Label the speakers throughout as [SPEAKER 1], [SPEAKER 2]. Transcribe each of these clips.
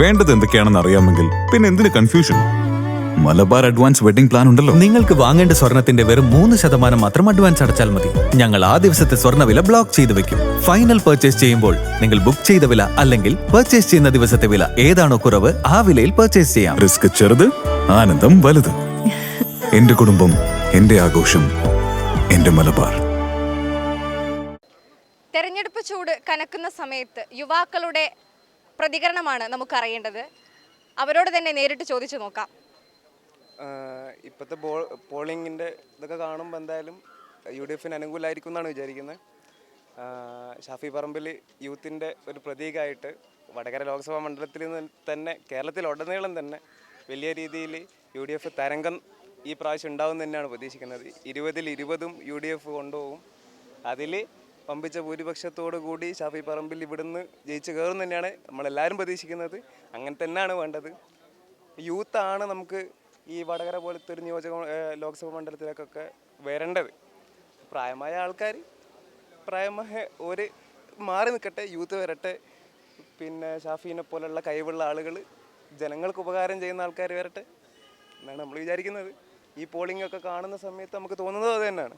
[SPEAKER 1] വേണ്ടത് എന്തൊക്കെയാണെന്ന് അറിയാമെങ്കിൽ പിന്നെ എന്തിനു confusion Malabar advance wedding plan ഉണ്ടല്ലോ.
[SPEAKER 2] നിങ്ങൾക്ക് വാങ്ങേണ്ട സ്വർണത്തിന്റെ വെറും മൂന്ന് ശതമാനം മാത്രം അഡ്വാൻസ് അടച്ചാൽ മതി. ഞങ്ങൾ ആ ദിവസത്തെ സ്വർണവില ബ്ലോക്ക് ചെയ്ത് വെക്കും. ഫൈനൽ പർച്ചേസ് ചെയ്യുമ്പോൾ നിങ്ങൾ ബുക്ക് ചെയ്ത വില അല്ലെങ്കിൽ പർച്ചേസ് ചെയ്യുന്ന ദിവസത്തെ വില ഏതാണോ കുറവ് ആ വിലയിൽ പർച്ചേസ് ചെയ്യാം.
[SPEAKER 1] റിസ്ക് ചെറുത് ആനന്ദം വലുത്. എന്റെ കുടുംബം എന്റെ ആഘോഷം എന്റെ മലബാർ.
[SPEAKER 3] തെരഞ്ഞെടുപ്പ് ചൂട് കനക്കുന്ന സമയത്ത് യുവാക്കളുടെ പ്രതികരണമാണ് നമുക്ക് അറിയേണ്ടത് അവരോട് തന്നെ നേരിട്ട് ചോദിച്ചു നോക്കാം.
[SPEAKER 4] ഇപ്പോഴത്തെ ബോൾ പോളിങ്ങിന്റെ ഇതൊക്കെ കാണുമ്പോൾ എന്തായാലും യു ഡി എഫിന് അനുകൂലമായിരിക്കും എന്നാണ് വിചാരിക്കുന്നത് ഷാഫി പറമ്പിൽ യൂത്തിന്റെ ഒരു പ്രതീകമായിട്ട് വടകര ലോക്സഭാ മണ്ഡലത്തിൽ നിന്ന് തന്നെ കേരളത്തിലുടനീളം തന്നെ വലിയ രീതിയിൽ യു ഡി എഫ് തരംഗം ഈ പ്രാവശ്യം ഉണ്ടാവും തന്നെയാണ് പ്രതീക്ഷിക്കുന്നത്. ഇരുപതിൽ ഇരുപതും യു ഡി എഫ് കൊണ്ടുപോകും. അതിൽ പമ്പിച്ച ഭൂരിപക്ഷത്തോടു കൂടി ഷാഫി പറമ്പിൽ ഇവിടുന്ന് ജയിച്ചു കയറും തന്നെയാണ് നമ്മളെല്ലാവരും പ്രതീക്ഷിക്കുന്നത്. അങ്ങനെ തന്നെയാണ് വേണ്ടത്. യൂത്താണ് നമുക്ക് ഈ വടകര പോലത്തെ ഒരു നിയോജക ലോക്സഭാ മണ്ഡലത്തിലേക്കൊക്കെ വരേണ്ടത്. പ്രായമായ ആൾക്കാർ പ്രായമായ ഒരു മാറി നിൽക്കട്ടെ യൂത്ത് വരട്ടെ. പിന്നെ ഷാഫീനെ പോലുള്ള കഴിവുള്ള ആളുകൾ ജനങ്ങൾക്ക് ഉപകാരം ചെയ്യുന്ന ആൾക്കാർ വരട്ടെ എന്നാണ് നമ്മൾ വിചാരിക്കുന്നത്. ഈ പോളിംഗ് ഒക്കെ കാണുന്ന സമയത്ത് നമുക്ക് തോന്നുന്നത് അത് തന്നെയാണ്.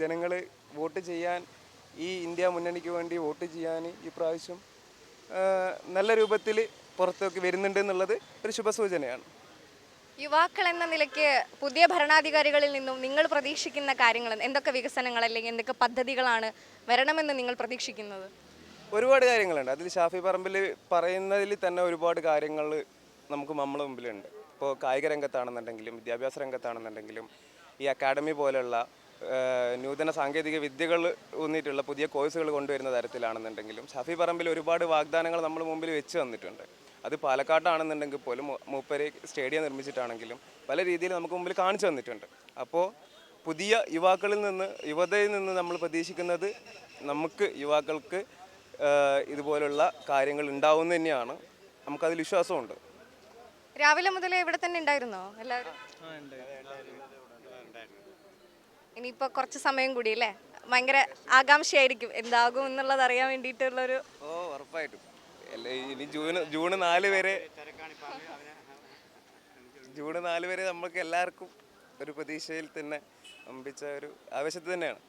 [SPEAKER 4] ജനങ്ങൾ വോട്ട് ചെയ്യാൻ ഈ ഇന്ത്യ മുന്നണിക്ക് വേണ്ടി വോട്ട് ചെയ്യാൻ ഈ പ്രാവശ്യം നല്ല രൂപത്തിൽ പുറത്തേക്ക് വരുന്നുണ്ട് എന്നുള്ളത് ഒരു ശുഭസൂചനയാണ്.
[SPEAKER 3] യുവാക്കൾ എന്ന നിലയ്ക്ക് പുതിയ ഭരണാധികാരികളിൽ നിന്നും നിങ്ങൾ പ്രതീക്ഷിക്കുന്ന കാര്യങ്ങൾ എന്തൊക്കെ വികസനങ്ങൾ അല്ലെങ്കിൽ എന്തൊക്കെ പദ്ധതികളാണ് വരണമെന്ന് നിങ്ങൾ പ്രതീക്ഷിക്കുന്നത്?
[SPEAKER 4] ഒരുപാട് കാര്യങ്ങളുണ്ട്. അതിൽ ഷാഫി പറമ്പിൽ പറയുന്നതിൽ തന്നെ ഒരുപാട് കാര്യങ്ങൾ നമുക്ക് നമ്മളെ മുമ്പിലുണ്ട്. ഇപ്പോൾ കായിക രംഗത്താണെന്നുണ്ടെങ്കിലും വിദ്യാഭ്യാസ രംഗത്താണെന്നുണ്ടെങ്കിലും ഈ അക്കാഡമി പോലെയുള്ള നൂതന സാങ്കേതിക വിദ്യകൾ ഊന്നിയിട്ടുള്ള പുതിയ കോഴ്സുകൾ കൊണ്ടുവരുന്ന തരത്തിലാണെന്നുണ്ടെങ്കിലും ഷഫി പറമ്പിൽ ഒരുപാട് വാഗ്ദാനങ്ങൾ നമ്മൾ മുമ്പിൽ വെച്ച് തന്നിട്ടുണ്ട്. അത് പാലക്കാട്ടാണെന്നുണ്ടെങ്കിൽ പോലും മൂപ്പരെ സ്റ്റേഡിയം നിർമ്മിച്ചിട്ടാണെങ്കിലും പല രീതിയിൽ നമുക്ക് മുമ്പിൽ കാണിച്ചു തന്നിട്ടുണ്ട്. അപ്പോൾ പുതിയ യുവാക്കളിൽ നിന്ന് യുവതയിൽ നിന്ന് നമ്മൾ പ്രതീക്ഷിക്കുന്നത് നമുക്ക് യുവാക്കൾക്ക് ഇതുപോലുള്ള കാര്യങ്ങൾ ഉണ്ടാവുന്ന തന്നെയാണ്. നമുക്കതിൽ വിശ്വാസമുണ്ട്.
[SPEAKER 3] രാവിലെ മുതലേ ഇവിടെ തന്നെ ഉണ്ടായിരുന്നോ എല്ലാവരും? ഇനിയിപ്പോ കുറച്ച് സമയം കൂടി അല്ലേ? ഭയങ്കര ആകാംക്ഷയായിരിക്കും. എന്താകും എന്നുള്ളത് അറിയാൻ വേണ്ടിയിട്ടുള്ളൊരു
[SPEAKER 4] ഓ ഉറപ്പായിട്ടും. ഇനി ജൂൺ ജൂൺ നാല് വരെ ജൂൺ നാല് വരെ നമുക്ക് എല്ലാവർക്കും ഒരു പ്രതീക്ഷയിൽ തന്നെ അമ്പിച്ച ഒരു ആവശ്യത്തിൽ തന്നെയാണ്.